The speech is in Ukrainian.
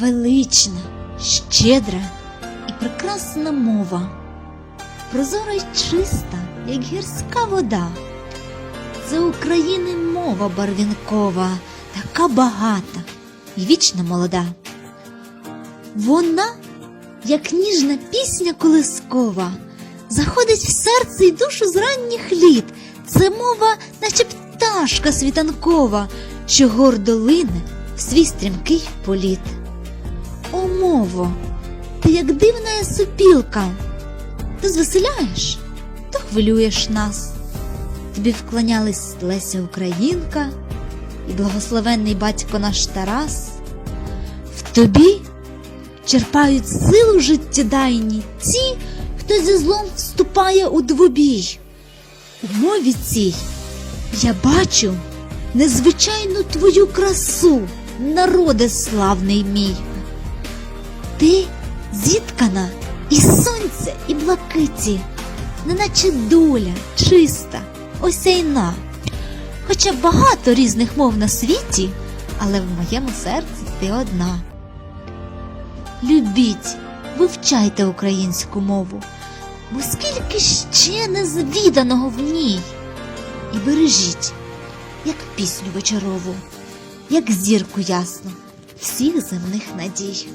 велична, щедра і прекрасна мова, прозора й чиста, як гірська вода. Це України мова барвінкова, така багата і вічно молода. Вона, як ніжна пісня колискова, заходить в серце й душу з ранніх літ. Це мова, наче пташка світанкова, що гордо лине в свій стрімкий політ. О, мово, ти як дивна супілка, то звеселяєш, то хвилюєш нас. Тобі вклонялись Леся Українка і благословенний батько наш Тарас. В тобі черпають силу життєдайні ті, хто зі злом вступає у двобій. У мові цій я бачу незвичайну твою красу, народе славний мій. Зіткана і сонця, і блакиті, неначе доля чиста, осяйна. Хоча багато різних мов на світі, але в моєму серці ти одна. Любіть, вивчайте українську мову, бо скільки ще незвіданого в ній. І бережіть, як пісню вечорову, як зірку ясну всіх земних надій.